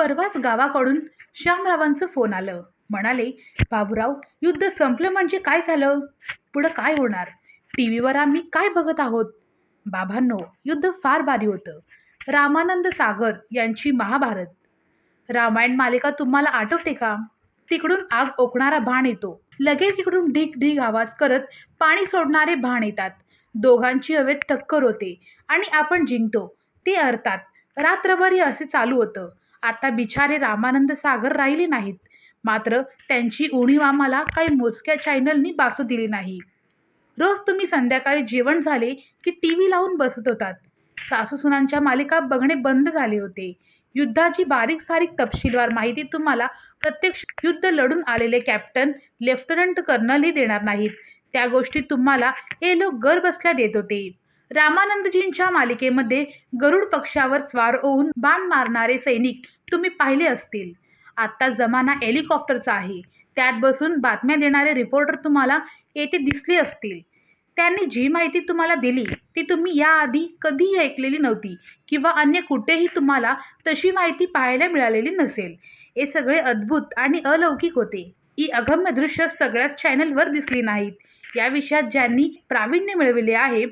परवाच गावाकडून श्यामरावांचं फोन आलं. म्हणाले बाबूराव युद्ध संपलं म्हणजे काय झालं? पुढं काय होणार? टी व्हीवर आम्ही काय बघत आहोत? बाबांनो युद्ध फार भारी होतं. रामानंद सागर यांची महाभारत. रामायण मालिका तुम्हाला आठवते का? तिकडून आग ओकणारा भाण येतो. लगेच इकडून ढीक ढीक आवाज करत पाणी सोडणारे भाण येतात. दोघांची हवेत टक्कर होते आणि आपण जिंकतो. ते अर्थात रात्रभर हे असे चालू होतं. आता बिचारे रामानंद सागर राहिले नाहीत. मात्र त्यांची उणीव आम्हाला काही मोजक्या चॅनलनी बासू दिली नाही. रोज तुम्ही संध्याकाळी जेवण झाले की टी व्ही लावून बसत होतात. सासूसुनांच्या मालिका बघणे बंद झाले होते. युद्धाची बारीक सारीक तपशीलवार माहिती तुम्हाला प्रत्यक्ष युद्ध लढून आलेले कॅप्टन लेफ्टनंट कर्नलही देणार नाहीत. त्या गोष्टी तुम्हाला हे लोक घर बसल्या देत होते. रामानंदजींच्या मालिकेमध्ये गरुड पक्षावर स्वार होऊन बाण मारणारे सैनिक तुम्ही पाहिले असतील. आत्ता जमाना हेलिकॉप्टरचा आहे. त्यात बसून बातम्या देणारे रिपोर्टर तुम्हाला येथे दिसले असतील. त्यांनी जी माहिती तुम्हाला दिली ती तुम्ही याआधी कधीही ऐकलेली नव्हती किंवा अन्य कुठेही तुम्हाला तशी माहिती पाहायला मिळालेली नसेल. हे सगळे अद्भुत आणि अलौकिक होते. ही अगम्य दृश्य सगळ्याच चॅनलवर दिसली नाहीत. या विषयात ज्यांनी प्रावीण्य मिळविले आहे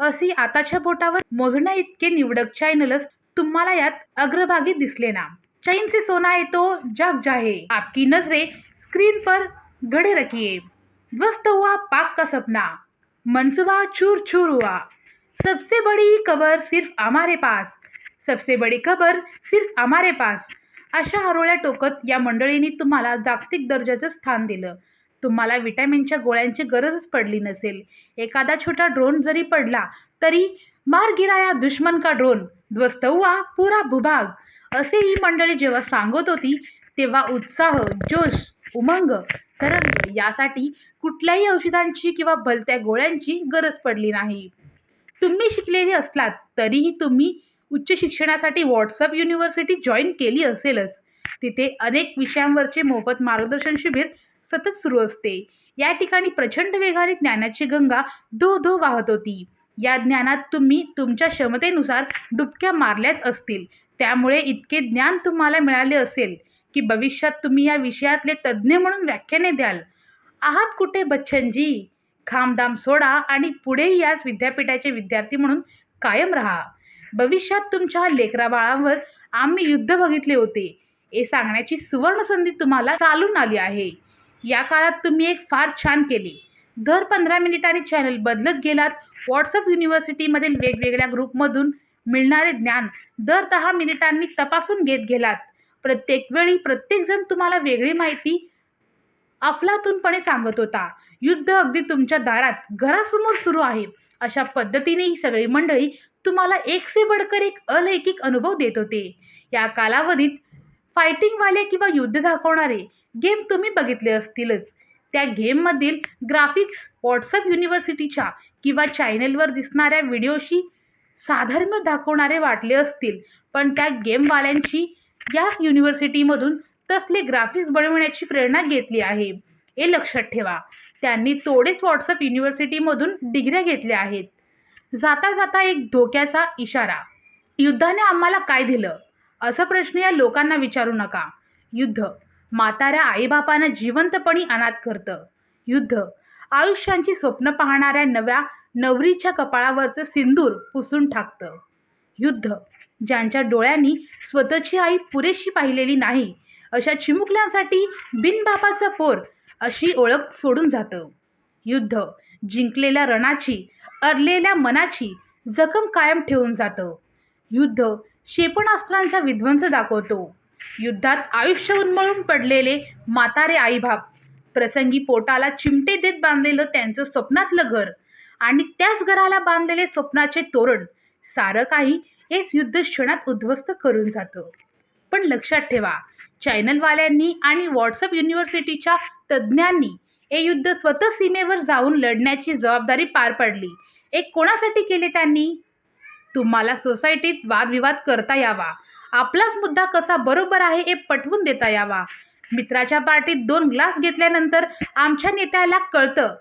अशी आताच्या बोटावर मोजण्या इतके निवडक चॅनलच तुम्हाला यात अग्रभागी दिसले ना. चैन से सोना है तो जाग जाहे. आपकी नजरे स्क्रीन पर गड़े रखिए ध्वस्त हुआ पाक का सपना. मनसूबा चूर चूर हुआ. सबसे बड़ी खबर सिर्फ हमारे पास. सबसे बड़ी खबर सिर्फ हमारे पास. अशा हरोळ्या टोकत या मंडळींनी तुम्हाला जागतिक दर्जाचं स्थान दिलं. तुम्हाला विटॅमिनच्या गोळ्यांची गरजच पडली नसेल. एखादा छोटा ड्रोन जरी पडला तरी मार गिराया दुश्मन का ड्रोन ध्वस्त हुआ पुरा भूभाग. असे ही मंडळी जेव्हा सांगत होती तेव्हा उत्साह जोश उमंग तरंग यासाठी कुठल्याही औषधांची किंवा भलत्या गोळ्यांची गरज पडली नाही. तुम्ही शिकलेले असलात तरीही तुम्ही उच्च शिक्षणासाठी व्हॉट्सअप युनिव्हर्सिटी जॉईन केली असेलच. तिथे अनेक विषयांवरचे मोफत मार्गदर्शन शिबिर सतत सुरू असते. या ठिकाणी प्रचंड वेगाने ज्ञानाची गंगा धो धो वाहत होती. या ज्ञानात तुम्ही तुमच्या क्षमतेनुसार डुबक्या मारल्याच असतील. त्यामुळे इतके ज्ञान तुम्हाला मिळाले असेल की भविष्यात तुम्ही या विषयातले तज्ज्ञ म्हणून व्याख्याने द्याल. आहात कुठे बच्चनजी? खामदाम सोडा आणि पुढेही याच विद्यापीठाचे विद्यार्थी म्हणून कायम राहा. भविष्यात तुमच्या लेकरा बाळांवर आम्ही युद्ध बघितले होते. हे सांगण्याची सुवर्ण संधी तुम्हाला चालून आली आहे. या काळात तुम्ही एक फार छान केले. दर पंधरा मिनिटांनी चॅनल बदलत गेलात. व्हॉट्सअप युनिव्हर्सिटीमधील वेगवेगळ्या ग्रुपमधून मिळणारे ज्ञान दर दहा मिनिटांनी तपासून घेत गेलात. प्रत्येक वेळी प्रत्येकजण तुम्हाला वेगळी माहिती अफलातूनपणे सांगत होता. युद्ध अगदी तुमच्या दारात घरासमोर सुरू आहे. अशा पद्धतीने ही सगळी मंडळी तुम्हाला एक से बडकर एक अलैकिक अनुभव देत होते. या कालावधीत फायटिंगवाले किंवा युद्ध दाखवणारे गेम तुम्ही बघितले असतीलच. त्या गेममधील ग्राफिक्स व्हॉट्सअप युनिव्हर्सिटीच्या किंवा चॅनेलवर दिसणाऱ्या व्हिडिओशी साधर्म्य दाखवणारे वाटले असतील. पण त्या गेमवाल्यांची याच युनिव्हर्सिटीमधून तसले ग्राफिक्स बनवण्याची प्रेरणा घेतली आहे. हे लक्षात ठेवा. त्यांनी तोडेच व्हॉट्सअप युनिव्हर्सिटीमधून डिग्र्या घेतल्या आहेत. जाता जाता एक धोक्याचा इशारा. युद्धाने आम्हाला काय दिलं? असं प्रश्न या लोकांना विचारू नका. युद्ध. म्हाताऱ्या आईबापांना जिवंतपणी अनाथ करतं. युद्ध. आयुष्यांची स्वप्न पाहणाऱ्या नव्या नवरीच्या कपाळावरचं सिंदूर पुसून टाकतं. युद्ध. ज्यांच्या डोळ्यांनी स्वतःची आई पुरेशी पाहिलेली नाही अशा चिमुकल्यांसाठी बिनबापाचा पोर अशी ओळख सोडून जातं. युद्ध. जिंकलेल्या रणाची अरलेल्या मनाची जखम कायम ठेवून जातं. युद्ध. क्षेपणास्त्रांचा विध्वंस दाखवतो. युद्धात आयुष्य उन्मळून पडलेले म्हातारे आईबाप. प्रसंगी पोटाला चिमटे देत बांधलेलं त्यांचं स्वप्नातलं घर आणि त्याच घराला बांधलेले स्वप्नाचे तोरण. सारं काही हेच युद्ध क्षणात उद्ध्वस्त करून जातं. पण लक्षात ठेवा चॅनलवाल्यांनी आणि व्हॉट्सअप युनिव्हर्सिटीच्या तज्ज्ञांनी हे युद्ध स्वतः सीमेवर जाऊन लढण्याची जबाबदारी पार पाडली. एक कोणासाठी केले त्यांनी? तुम्हाला सोसायटीत वादविवाद करता यावा. आपलाच मुद्दा कसा बरोबर आहे हे पटवून देता यावा. मित्राच्या पार्टीत दोन ग्लास घेतल्यानंतर आमच्या नेत्याला कळतं.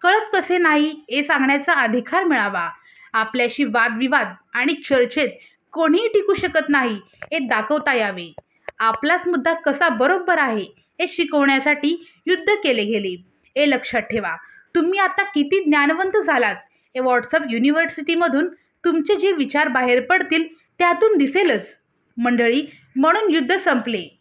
कळत कसे नाही हे सांगण्याचा अधिकार मिळावा. आपल्याशी वादविवाद आणि चर्चेत कोणीही टिकू शकत नाही हे दाखवता यावे. आपलाच मुद्दा कसा बरोबर आहे हे शिकवण्यासाठी युद्ध केले गेले. हे लक्षात ठेवा. तुम्ही आता किती ज्ञानवंत झालात. हे व्हॉट्सअप युनिव्हर्सिटीमधून तुमचे जे विचार बाहेर पडतील त्यातून दिसेलच. मंडळी म्हणून युद्ध संपले.